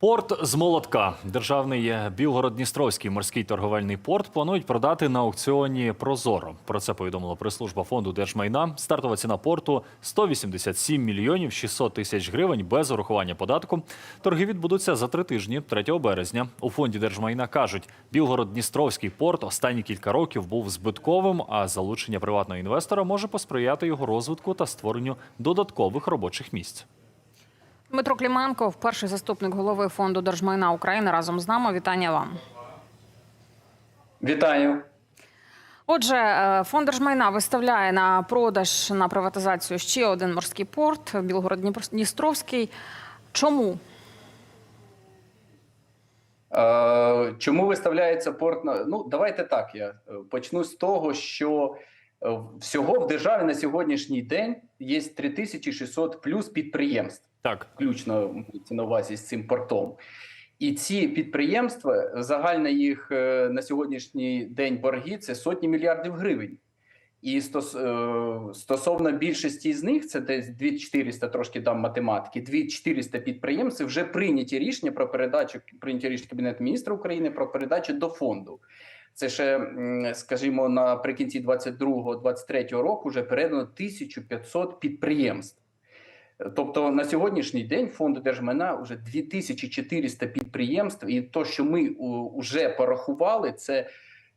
Порт з молотка. Державний Білгород-Дністровський морський торговельний порт планують продати на аукціоні Прозоро. Про це повідомила прес-служба фонду держмайна. Стартова ціна порту 187 мільйонів 600 тисяч гривень без урахування податку. Торги відбудуться за три тижні, 3 березня. У фонді держмайна кажуть, Білгород-Дністровський порт останні кілька років був збитковим, а залучення приватного інвестора може посприяти його розвитку та створенню додаткових робочих місць. Дмитро Кліменко, перший заступник голови фонду держмайна України, разом з нами. Вітання вам. Вітаю. Отже, е, фонд держмайна виставляє на продаж на приватизацію ще один морський порт Білгород-Дністровський. Чому? Е, чому виставляється порт на ну давайте так. Я е, почну з того, що всього в державі на сьогоднішній день є 3600 плюс підприємств, Так, включно мається на увазі з цим портом. І ці підприємства, загальна їх е, на сьогоднішній день борги це сотні мільярдів гривень. І е, стосовно більшості з них, це десь 2400, трошки дам математики, 2400 підприємств вже прийняті рішення про передачу, прийняті рішення Кабінету міністра України про передачу до фонду. Це ще, скажімо, наприкінці 22-23 року вже передано 1500 підприємств. Тобто на сьогоднішній день фонду держмайна вже 2400 підприємств, і то, що ми вже порахували, це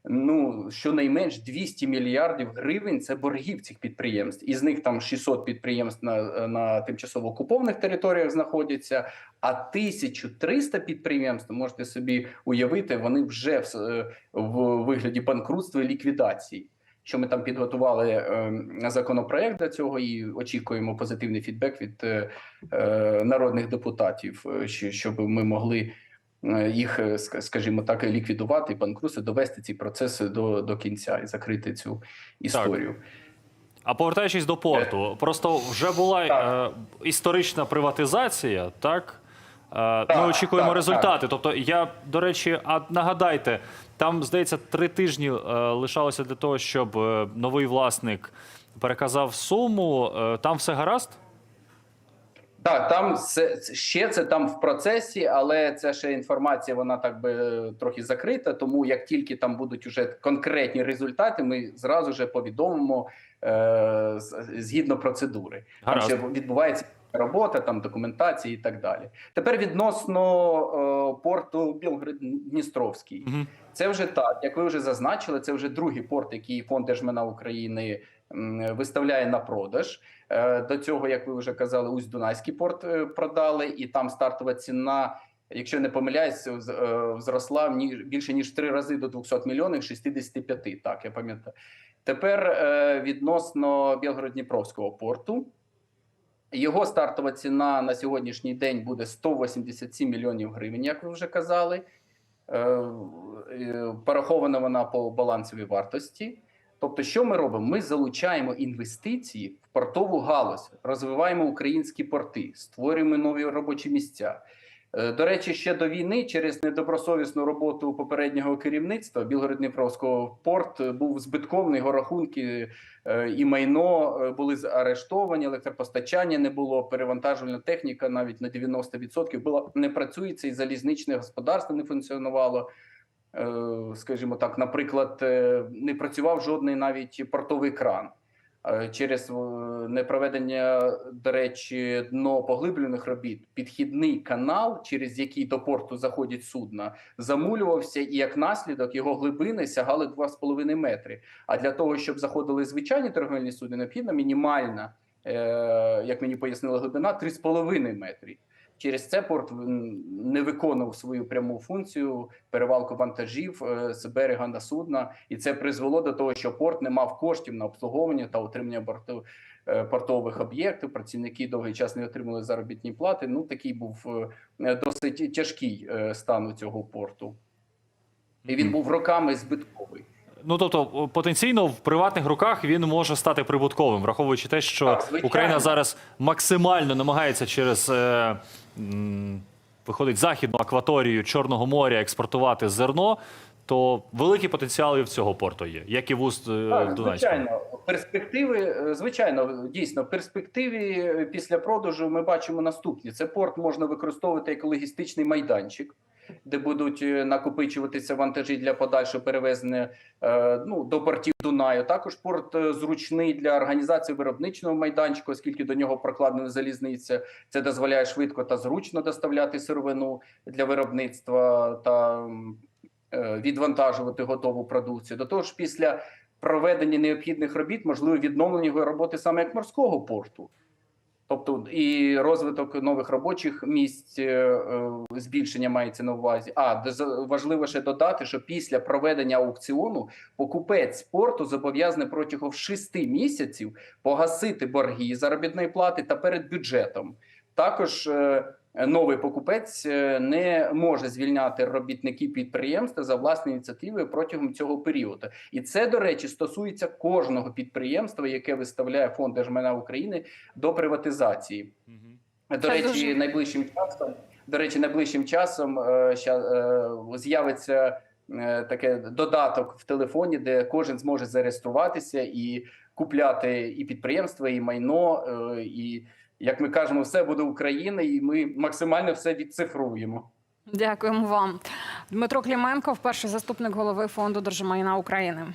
ну щонайменш 200 мільярдів гривень. Це боргів цих підприємств. Із них там 600 підприємств на, на тимчасово окупованих територіях знаходяться. А 1300 підприємств можете собі уявити, вони вже в, в вигляді банкрутства і ліквідації що ми там підготували е, законопроект для цього і очікуємо позитивний фідбек від е, е, народних депутатів, щоб ми могли їх, скажімо так, ліквідувати, банкрутство, довести ці процеси до, до кінця і закрити цю історію. А повертаючись до порту, просто вже була е, історична приватизація, так? Е, Ми очікуємо так, результати. Тобто, я, до речі, а нагадайте, там, здається, три тижні е, лишалося для того, щоб е, новий власник переказав суму. Е, там все гаразд? Так, там все ще це там в процесі, але це ще інформація, вона так би трохи закрита. Тому як тільки там будуть уже конкретні результати, ми зразу же повідомимо е, згідно процедури. Гаразд. Там ще відбувається робота, там документація і так далі. Тепер відносно е, порту Білгород-Дністровський. Угу. Це вже так, як ви вже зазначили, це вже другий порт, який фонд держмена України виставляє на продаж. Е, До цього, як ви вже казали, усть Дунайський порт е, продали, і там стартова ціна. Якщо не помиляюсь, е, зросла більше ніж в три рази до 200 мільйонів 65, Так, я пам'ятаю. Тепер відносно Білгород-Дніпровського порту. Його стартова ціна на сьогоднішній день буде 187 мільйонів гривень, як ви вже казали. Е, е, Порахована вона по балансовій вартості. Тобто, що ми робимо? Ми залучаємо інвестиції в портову галузь, розвиваємо українські порти, створюємо нові робочі місця. Е, До речі, ще до війни, через недобросовісну роботу попереднього керівництва Білгород-Дніпровського порт е, був збитковий, його рахунки е, і майно були заарештовані, електропостачання не було, перевантажувальна техніка навіть на 90% була не працюється, і залізничне господарство не функціонувало. Скажімо так, наприклад, не працював жодний навіть портовий кран. Е, Через е, непроведення, до речі, дно поглиблених робіт, підхідний канал, через який до порту заходять судна, замулювався, і як наслідок його глибини сягали 2,5 метри. А для того, щоб заходили звичайні торговельні судна, необхідна мінімальна, е, як мені пояснила глибина, 3,5 метри. Через це порт не виконував свою пряму функцію перевалку вантажів е, з берега на судна, і це призвело до того, що порт не мав коштів на обслуговування та утримання борту, е, портових об'єктів. Працівники довгий час не отримали заробітні плати. Ну такий був е, досить тяжкий стан у цього порту, і він був роками збитковий. Ну тобто, потенційно в приватних руках він може стати прибутковим, враховуючи те, що Так. Україна зараз максимально намагається через е, м, виходить західну акваторію Чорного моря експортувати зерно. Тобто великий потенціал і в цього порту є, як і в уст е, Так, звичайно, перспективи, е, звичайно, дійсно, в перспективі е, після продажу ми бачимо наступні: це порт можна використовувати як логістичний майданчик, де будуть е, накопичуватися вантажі для подальшого перевезення е, ну, до портів Дунаю. Також порт е, зручний для організації виробничного майданчика, оскільки до нього прокладена залізниця. Це дозволяє швидко та зручно доставляти сировину для виробництва та відвантажувати готову продукцію. До того ж, після проведення необхідних робіт, можливо, відновлення його роботи саме як морського порту. Тобто і розвиток нових робочих місць, е, е, збільшення мається на увазі. А важливо ще додати, що після проведення аукціону покупець порту зобов'язаний протягом 6 місяців погасити борги заробітної плати та перед бюджетом. Також е, новий покупець е, не може звільняти робітників підприємства за власною ініціативою протягом цього періоду. І це, до речі, стосується кожного підприємства, яке виставляє фонд держмайна України до приватизації. До Це речі, дуже- найближчим часом, до речі, найближчим часом е, е, з'явиться е, таке додаток в телефоні, де кожен зможе зареєструватися і купляти і підприємства, і майно, е, і як ми кажемо, все буде Україна, і ми максимально все відцифруємо. Дякуємо вам. Дмитро Кліменко, перший заступник голови фонду держмайна України.